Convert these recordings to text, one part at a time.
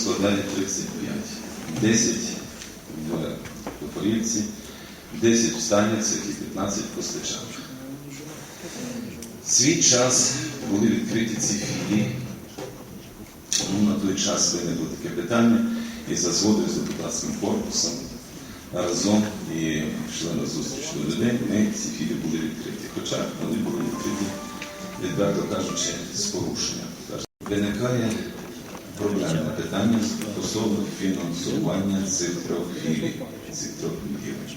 складає 35. 10 в Топорівці, 10 в Станівцях і 15 в Костичанах. Свій час були відкриті ці філії. Ну, на той час виникло таке питання і за згодою з депутатським корпусом разом і йшли на зустріч до людей, ми ці філії були відкриті. Хоча вони були відкриті, відверто кажучи, з порушенням. Виникає проблемне питання стосовно фінансування цих трьох філій, цих трьох відділень.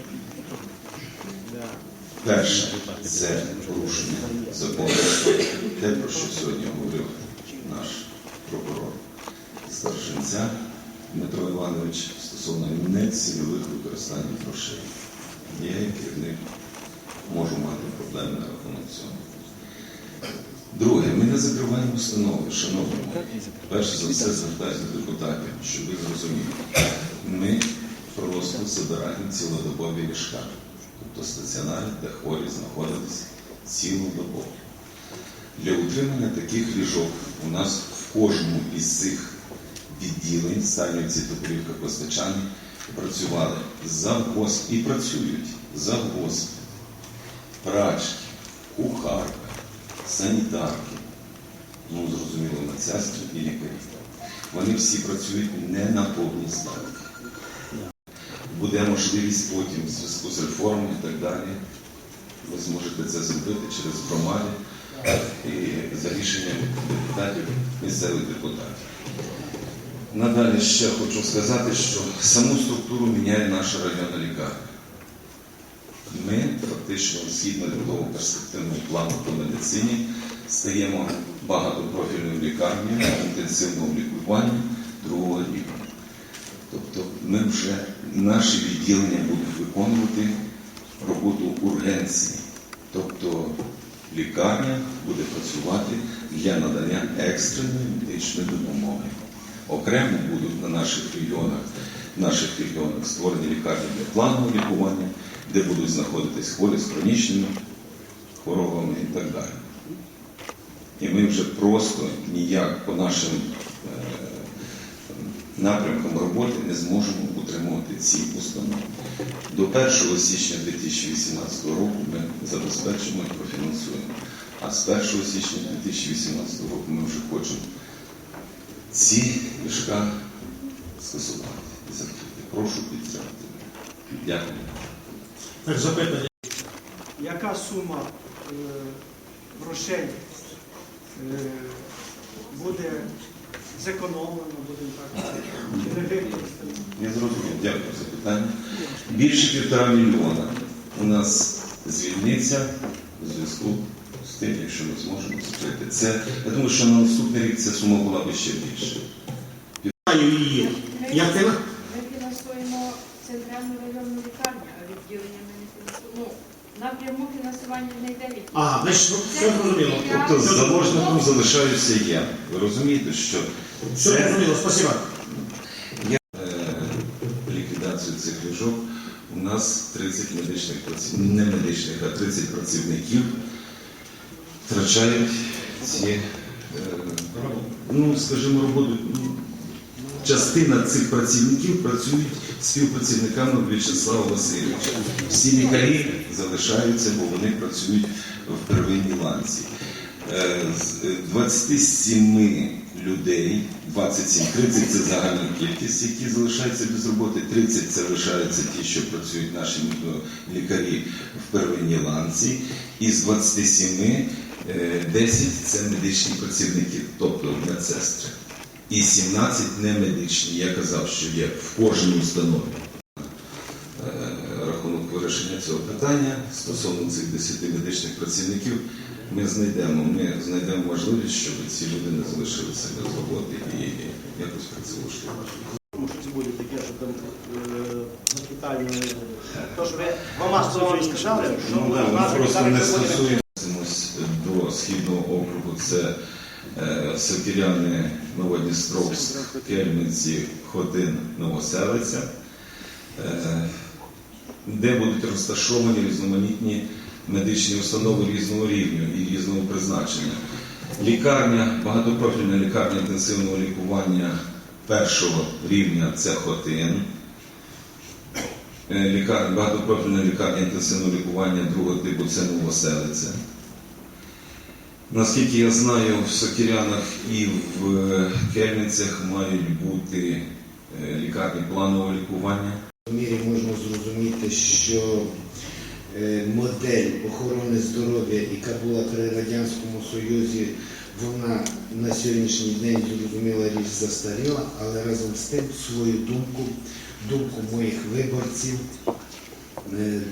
Перше це порушення закону, те, про що сьогодні говорив наш прокурор Старшинця Дмитро Іванович стосовно нецільових використань грошей. Я, як керівник, можу мати проблеми на рахунок цього. Друге, ми не закриваємо установи, шановні. Перш за все, звертаюся до депутатів, щоб ви зрозуміли. Ми просто забираємо цілодобові ліжка, тобто стаціонари, де хворі знаходились цілодобово. Для утримання таких ліжок у нас в кожному із цих відділень Станівці, Топорівка, Костичани працювали завгосп і працюють завгосп, прачки, кухарка, санітарки, ну зрозуміло, медсестри і лікарі. Вони всі працюють не на повній ставці. Буде можливість потім в зв'язку з реформою і так далі. Ви зможете це зробити через громади і за рішенням депутатів, місцевих депутатів. Надалі ще хочу сказати, що саму структуру міняє наша районна лікарня. Ми фактично згідно такого перспективного плану по медицині стаємо багатопрофільною лікарнею інтенсивного лікування другого рівня. Тобто ми вже наші відділення будуть виконувати роботу ургенції. Тобто лікарня буде працювати для надання екстреної медичної допомоги. Окремо будуть на наших регіонах, наших регіонах створені лікарні для планового лікування, де будуть знаходитись хворі з хронічними хворобами і так далі. І ми вже просто ніяк по нашим е, напрямкам роботи не зможемо утримувати ці установи. До 1 січня 2018 року ми забезпечимо і профінансуємо. А з 1 січня 2018 року ми вже хочемо ці ліжка скасувати і закрити. Прошу підтримати. Дякую. Запитання. яка сума е, грошей буде зекономлено, будемо так казати, чи не використано? Я зрозумів, дякую за питання. Більше півтора мільйона у нас звільниться у зв'язку з тим, якщо ми зможемо закрити. Це, я думаю, що на наступний рік ця сума була б ще більше. Її. Як ти? Ми фінансуємо центральну районну лікарню, а відділення ми не фінансуємо. Ну, напряму фінансування не йде від Ага, значить, ну, все зрозуміло. Тобто з заможником залишаюся я. Ви розумієте, що Все це зрозуміло, спасибо. е, ліквідацію цих ліжок у нас 30 медичних працівників, не медичних, а 30 працівників втрачають ці, е, ну, скажімо, роботу. Ну, Частина цих працівників працюють співпрацівниками В'ячеслава Васильовича. Всі лікарі залишаються, бо вони працюють в первинній ланці. Е, з е, 27 людей, 27, 30 це загальна кількість, які залишаються без роботи, 30 це лишаються ті, що працюють наші е, лікарі в первинній ланці. Із 27 е, 10 це медичні працівники, тобто медсестри. І 17 немедичні. Я казав, що є в кожній установі е, рахунок вирішення цього питання стосовно цих 10 медичних працівників. Ми знайдемо, ми знайдемо можливість, щоб ці люди не залишилися без роботи і якось працевлаштувати. Щось буде таке, що там е, запитання. Тож ви двома словами сказали, що Ну, да, ми просто не стосуємось до східного округу. Це е, Сокиряни, Новодністровськ, Кельниці, Ходин, Новоселиця, е, де будуть розташовані різноманітні медичні установи різного рівню і різного призначення. Лікарня, багатопрофільна лікарня інтенсивного лікування першого рівня це Хотин. Е, Лікарня, багатопрофільна лікарня інтенсивного лікування другого типу це Новоселиця. Наскільки я знаю, в Сокірянах і в е, Кельницях мають бути е, лікарні планового лікування. В мірі можна зрозуміти, що е, модель охорони здоров'я, яка була при Радянському Союзі, вона на сьогоднішній день зрозуміла річ застаріла, але разом з тим свою думку, думку моїх виборців,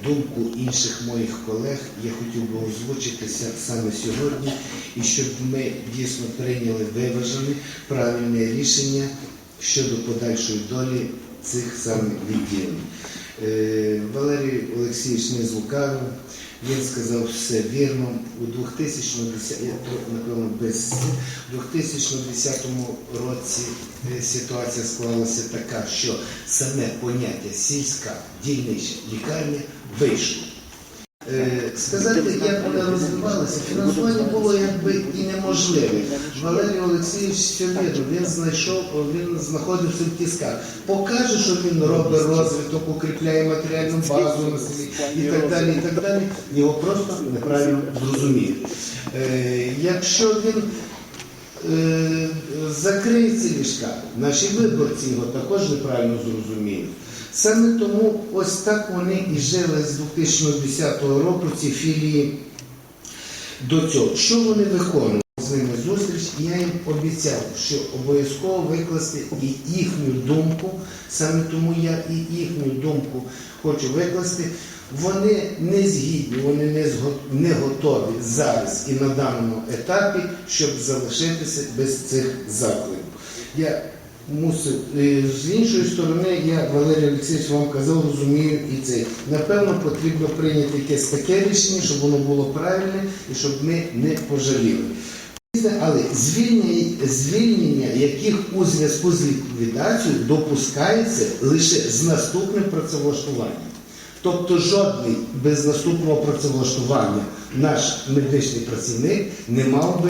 думку інших моїх колег я хотів би озвучитися саме сьогодні, і щоб ми дійсно прийняли виважене, правильне рішення щодо подальшої долі цих самих відділень. Е, Валерій Олексійович не злукавив, він сказав все вірно. У 2010, я трохи, напевно, без у 2010 році е, ситуація склалася така, що саме поняття сільська дільнича лікарня вийшло. Е, Сказати, як вона розвивалася, фінансування було якби і неможливе. Валерій Олексійович вірно, він знайшов, він знаходився в тісках. Покаже, що він робить розвиток, укріпляє матеріальну базу на селі і так далі, і так далі. Його просто неправильно зрозуміють. Е, Якщо він е, закриє ці ліжка, наші виборці його також неправильно зрозуміють. Саме тому ось так вони і жили з 2010 року ці філії до цього. Що вони виконували? З ними зустріч, і я їм обіцяв, що обов'язково викласти і їхню думку, саме тому я і їхню думку хочу викласти. Вони не згідні, вони не, готові зараз і на даному етапі, щоб залишитися без цих закладів. Я мусив е, з іншої сторони, я Валерій Олексійович вам казав, розумію і це. Напевно, потрібно прийняти якесь таке рішення, щоб воно було правильне і щоб ми не пожаліли. Але звільнення, звільнення яких у зв'язку з ліквідацією допускається лише з наступним працевлаштуванням. Тобто жодний без наступного працевлаштування наш медичний працівник не мав би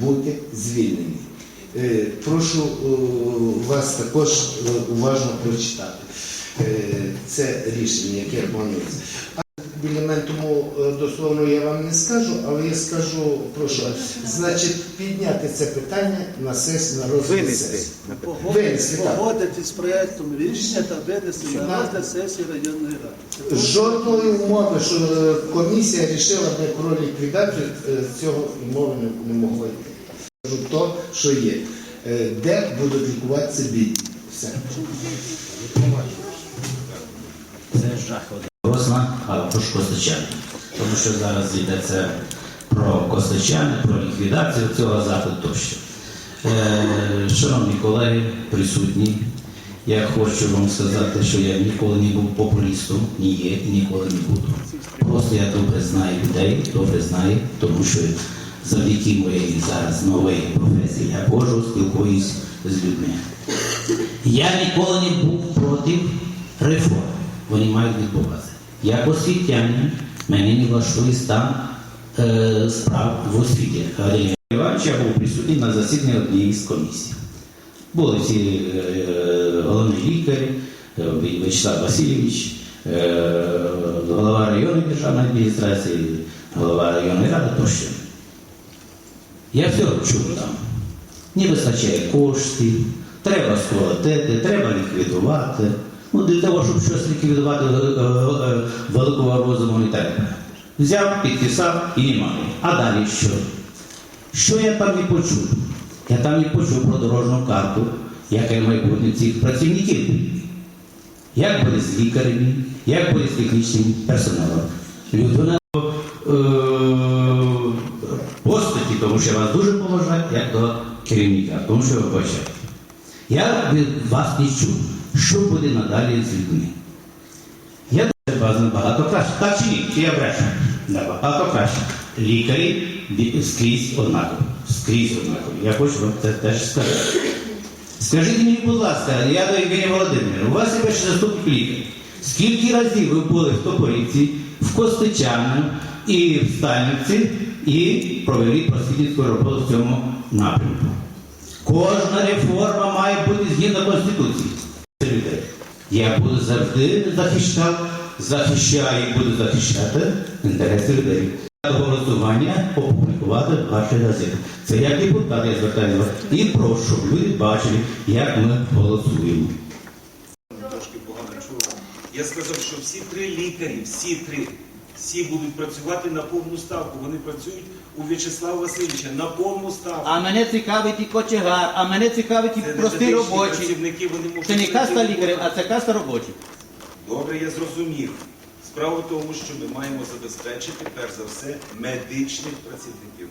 бути звільнений. Е, Прошу е, вас також е, уважно прочитати це рішення, яке планується. А Біля мене тому дословно я вам не скажу, але я скажу, прошу, значить, підняти це питання на сесію, на розгляд Винести. сесії. Винести, погодити з проєктом рішення та винести на розгляд сесії районної ради. Жодної умови, що комісія рішила би про ліквідацію, цього умови не, не могло йти. То, що є. Е, Де будуть лікуватися бідні. Все. Це жах Росна, а також Костичани. Тому що зараз йдеться про Костичани, про ліквідацію цього закладу тощо. Е, шановні колеги, присутні, я хочу вам сказати, що я ніколи не був популістом, ні є і ніколи не буду. Просто я добре знаю людей, добре знаю, тому що завдяки моєї зараз нової професії я ходжу, спілкуюсь з людьми. Я ніколи не був проти реформ. Вони мають відбуватися. Як освітянин, мене не влаштує стан е, справ в освіті. Іванович, я був присутній на засіданні однієї з комісій. Були всі е, головні лікарі, е, Вячеслав Васильович, е, голова районної державної адміністрації, голова районної ради тощо. Я все чув там. Не вистачає коштів, треба скоротити, треба ліквідувати. Ну, для того, щоб щось ліквідувати е, е, е, великого розуму так далі. Взяв, підписав і немає. А далі що? Що я там не почув? Я там не почув про дорожню карту, яке майбутнє цих працівників. Як буде з лікарями, як буде з технічним персоналом. Людина е, постаті, тому що я вас дуже поважаю, як до керівника, тому що ви бачите. Я від вас не чув, що буде надалі з людьми. Я думаю, вас набагато краще. Так чи ні? Чи я брешу? Набагато краще. Лікарі скрізь однакові. Скрізь однакові. Я хочу вам це теж сказати. Скажіть мені, будь ласка, я до Євгенія Володимира, у вас є перший заступник лікар. Скільки разів ви були в Топорівці, в Костичану і в Станівці і провели просвітницьку роботу в цьому напрямку? Кожна реформа має бути згідно Конституції. Я буду завжди захищати, захищаю і буду захищати інтереси людей. Голосування опублікувати ваші газети. Це як депутат, я звертаюся вас. І прошу, щоб люди бачили, як ми голосуємо. Я сказав, що всі три лікарі, всі три, всі будуть працювати на повну ставку. Вони працюють у В'ячеслава Васильовича на повну ставку. А мене цікавить і кочегар, а мене цікавить і прості робочі. працівники, вони Це не каста лікарів, а це каста робочих. Добре, я зрозумів. Справа в тому, що ми маємо забезпечити, перш за все, медичних працівників.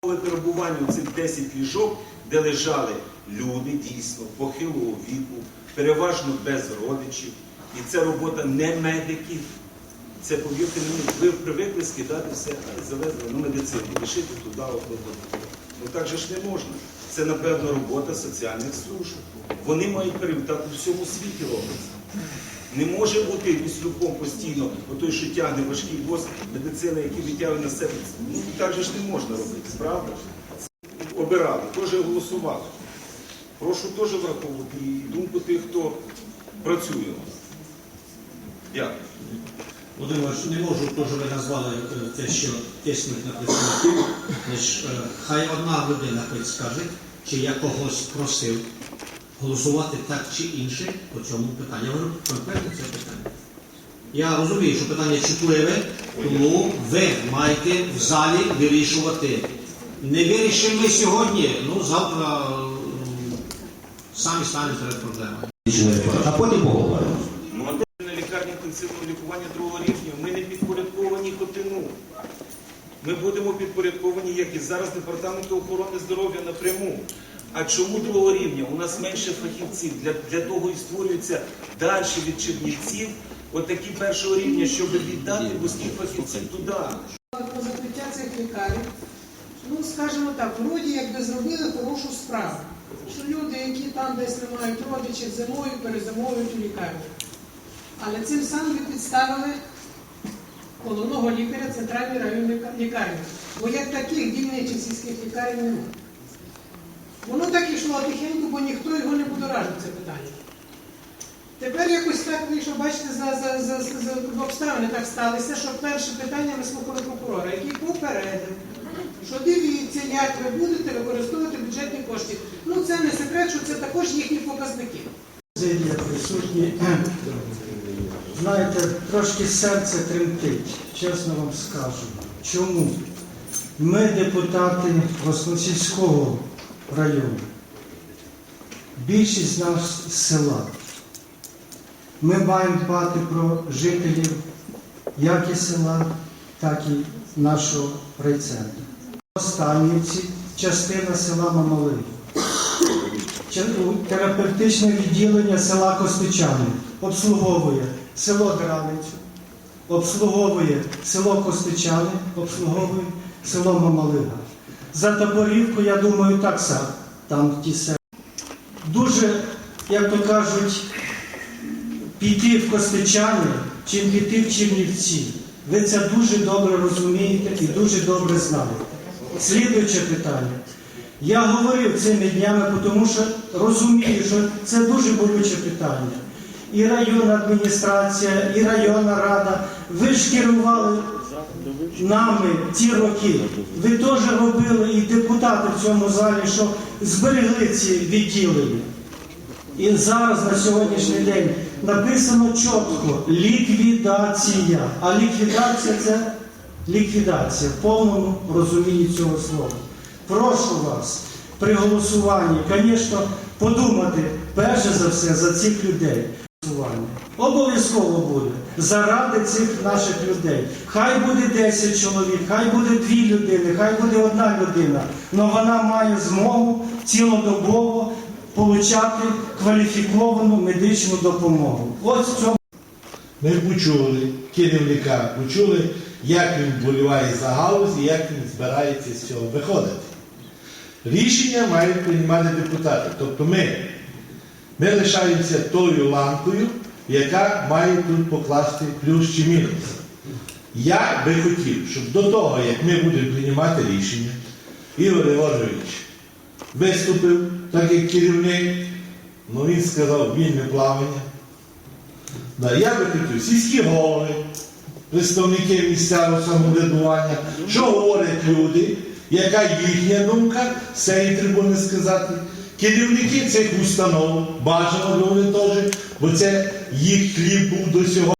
Перебування у цих 10 ліжок, де лежали люди дійсно похилого віку, переважно без родичів, і це робота не медиків. Це повірте мені, ви привикли скидати все, завезли ну, медицину, лишити туди, от. Ну так же ж не можна. Це, напевно, робота соціальних служб. Вони мають перевірити, так всьому світі робиться. Не може бути віслюком постійно, отой, що тягне важкий воз, медицина, який витягує на себе. Ну так же ж не можна робити, правда? Обирали, теж голосували. Прошу теж враховувати і думку тих, хто працює. Дякую. Володимир, не можу, що ви назвали е, те, що тисних на представників, е, хай одна людина хоч скаже, чи я когось просив голосувати так чи інше по цьому питанню. Я говорю конкретно це питання. Я розумію, що питання чутливе, тому ви маєте в залі вирішувати. Не вирішимо ми сьогодні, ну завтра самі станемо перед проблемою. А потім поговоримо. Другого рівня. Ми не підпорядковані Хотину. Ми будемо підпорядковані, як і зараз Департаменту охорони здоров'я напряму. А чому другого рівня? У нас менше фахівців. Для, для того і створюється далі від Чернівців отакі першого рівня, щоб віддати вузьких фахівців туди. Про закриття цих лікарень, ну скажімо так, вроді якби зробили хорошу справу. Що люди, які там десь не мають родичів зимою, перезимовують у лікарні. Але цим самим ви підставили головного лікаря центральної районної лікарні. Бо як таких дільничих сільських лікарень немає. Воно так ішло тихенько, бо ніхто його не будоражив це питання. Тепер якось так вийшло, бачите, за, за, за, за, обставини так сталося, що перше питання ми слухали прокурора, який попередив, що дивіться, як ви будете використовувати бюджетні кошти. Ну це не секрет, що це також їхні показники. Це Президія присутні. Знаєте, трошки серце тремтить, чесно вам скажу. Чому? Ми депутати Восносільського району. Більшість нас з села. Ми маємо дбати про жителів як і села, так і нашого райцентру. Останнівці частина села Мамалин. Терапевтичне відділення села Костичани обслуговує село Драницю, обслуговує село Костичани, обслуговує село Мамалига. За таборівку, я думаю, так само. Там ті села. Дуже, як то кажуть, піти в Костичани, чим піти в Чернівці. Ви це дуже добре розумієте і дуже добре знаєте. Слідуюче питання. Я говорив цими днями, тому що розумію, що це дуже болюче питання. І районна адміністрація, і районна рада. Ви ж керували нами ці роки. Ви теж робили і депутати в цьому залі, що зберегли ці відділення. І зараз на сьогоднішній день написано чітко ліквідація. А ліквідація це ліквідація в повному розумінні цього слова. Прошу вас при голосуванні, звісно, подумати перше за все за цих людей. Обов'язково буде заради цих наших людей. Хай буде 10 чоловік, хай буде 2 людини, хай буде одна людина. але вона має змогу цілодобово получати кваліфіковану медичну допомогу. Ось в цьому. Ми почули керівника, почули, як він вболіває за галузь і як він збирається з цього виходити. Рішення мають приймати депутати. Тобто ми, ми лишаємося тою ланкою, яка має тут покласти плюс чи мінус. Я би хотів, щоб до того, як ми будемо приймати рішення, Ігор Георгійович виступив так як керівник, ну він сказав вільне плавання. Да, я би хотів сільські голови, представники місцевого самоврядування, що говорять люди, яка їхня думка з цієї трибуни сказати. Керівники цих установ, бажано теж, бо це їх хліб був до сьогодні.